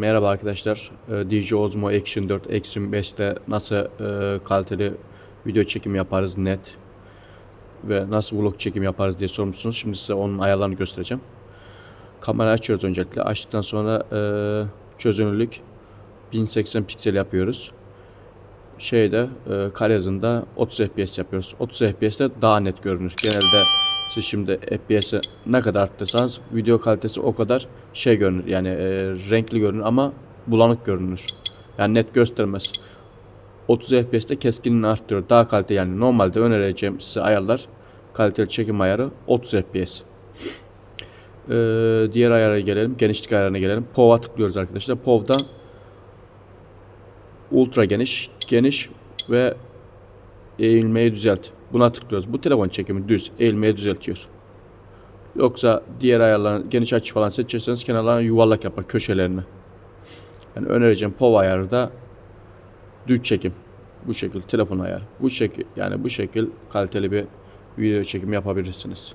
Merhaba arkadaşlar. Ee, DJ Osmo Action 4 Action 5'te nasıl e, kaliteli video çekim yaparız net ve nasıl vlog çekim yaparız diye sormuşsunuz. Şimdi size onun ayarlarını göstereceğim. Kamera açıyoruz öncelikle. Açtıktan sonra e, çözünürlük 1080 piksel yapıyoruz. Şeyde e, kare hızında 30 FPS yapıyoruz. 30 FPS'te daha net görünür. Genelde siz şimdi FPS'i ne kadar arttırsanız video kalitesi o kadar şey görünür. Yani e, renkli görünür ama bulanık görünür. Yani net göstermez. 30 FPS'te keskinliğini arttırıyor. Daha kalite yani normalde önereceğim size ayarlar kaliteli çekim ayarı 30 FPS. Ee, diğer ayara gelelim. Genişlik ayarına gelelim. POV'a tıklıyoruz arkadaşlar. POV'da ultra geniş, geniş ve eğilmeyi düzelt. Buna tıklıyoruz. Bu telefon çekimi düz, eğilmeyi düzeltiyor. Yoksa diğer ayarların geniş açı falan seçerseniz kenarlarına yuvarlak yapar köşelerini. Yani önereceğim POV ayarı da düz çekim. Bu şekil telefon ayarı. Bu şekil yani bu şekil kaliteli bir video çekim yapabilirsiniz.